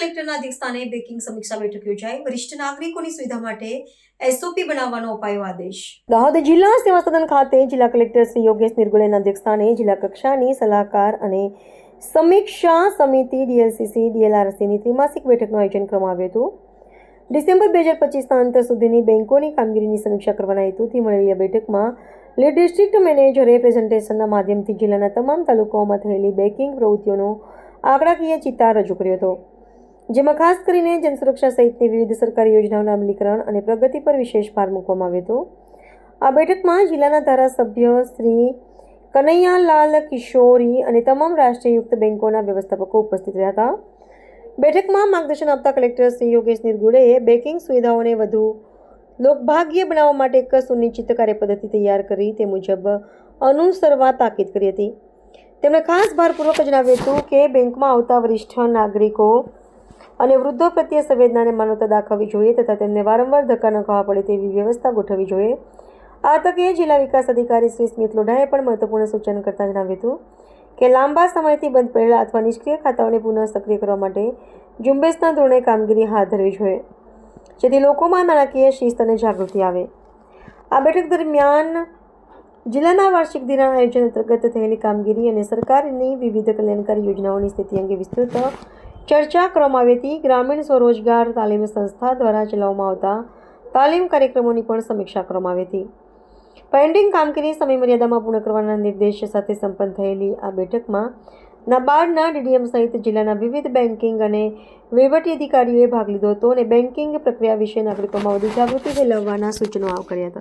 કલેક્ટરના અધ્યક્ષસ્થાને બેકિંગ સમીક્ષા બેઠક યોજાઈ. વરિષ્ઠ નાગરિકોની સુવિધા માટે એસઓપી બનાવવાનો અપાયો આદેશ. દાહોદ જિલ્લા સેવા સદન ખાતે જિલ્લા કલેક્ટર શ્રી યોગેશ નિર્ગુડેના અધ્યક્ષસ્થાને જિલ્લા કક્ષાની સલાહકાર અને સમીક્ષા સમિતિ ડીએલસીસી ડીએલઆરસીની ત્રિમાસિક બેઠકનું આયોજન કરવામાં આવ્યું હતું. ડિસેમ્બર બે હજાર પચીસના અંત સુધીની બેંકોની કામગીરીની સમીક્ષા કરવાના હેતુથી મળેલી આ બેઠકમાં લીડ ડિસ્ટ્રિક્ટ મેનેજરે પ્રેઝન્ટેશનના માધ્યમથી જિલ્લાના તમામ તાલુકાઓમાં થયેલી બેકિંગ પ્રવૃત્તિઓનો આંકડાકીય ચિતાર રજૂ કર્યો હતો. જેમાં ખાસ કરીને જનસુરક્ષા સહિતની વિવિધ સરકારી યોજનાઓના અમલીકરણ અને પ્રગતિ પર વિશેષ ભાર મૂકવામાં આવ્યો હતો. આ બેઠકમાં જિલ્લાના ધારાસભ્ય શ્રી કનૈયાલાલ કિશોરી અને તમામ રાષ્ટ્રીયયુક્ત બેંકોના વ્યવસ્થાપકો ઉપસ્થિત રહ્યા હતા. બેઠકમાં માર્ગદર્શન આપતા કલેક્ટર શ્રી યોગેશ નિર્ગુડેએ બેન્કિંગ સુવિધાઓને વધુ લોકભાગ્ય બનાવવા માટે એક સુનિશ્ચિત કાર્યપદ્ધતિ તૈયાર કરી તે મુજબ અનુસરવા તાકીદ કરી હતી. તેમણે ખાસ ભારપૂર્વક જણાવ્યું હતું કે બેંકમાં આવતા વરિષ્ઠ નાગરિકો અને વૃદ્ધો પ્રત્યે સંવેદનાને માનવતા દાખવવી જોઈએ તથા તેમને વારંવાર ધક્કા ન ખાવા પડે તેવી વ્યવસ્થા ગોઠવવી જોઈએ. આ તકે જિલ્લા વિકાસ અધિકારી શ્રી સ્મિત લોઢાએ પણ મહત્વપૂર્ણ સૂચન કરતા જણાવ્યું હતું કે લાંબા સમયથી બંધ પડેલા અથવા નિષ્ક્રિય ખાતાઓને પુનઃ સક્રિય કરવા માટે ઝુંબેશના ધોરણે કામગીરી હાથ ધરવી જોઈએ, જેથી લોકોમાં નાણાકીય શિસ્ત અને જાગૃતિ આવે. આ બેઠક દરમિયાન જિલ્લાના વાર્ષિક ધિરાણ આયોજન અંતર્ગત થયેલી કામગીરી અને સરકારની વિવિધ કલ્યાણકારી યોજનાઓની સ્થિતિ અંગે વિસ્તૃત ચર્ચા કરવામાં આવી હતી ગ્રામીણ સ્વરોજગાર તાલીમ સંસ્થા દ્વારા ચલાવવામાં આવતા તાલીમ કાર્યક્રમોની પણ સમીક્ષા કરવામાં આવી હતી. પેન્ડિંગ કામગીરી સમયમર્યાદામાં પૂર્ણ કરવાના નિર્દેશ સાથે સંપન્ન થયેલી આ બેઠકમાં નાબાર્ડના ડીડીએમ સહિત જિલ્લાના વિવિધ બેન્કિંગ અને વહીવટી અધિકારીઓએ ભાગ લીધો હતો અને બેન્કિંગ પ્રક્રિયા વિશે નાગરિકોમાં વધુ જાગૃતિ ફેલાવવાના સૂચનો કર્યા હતા.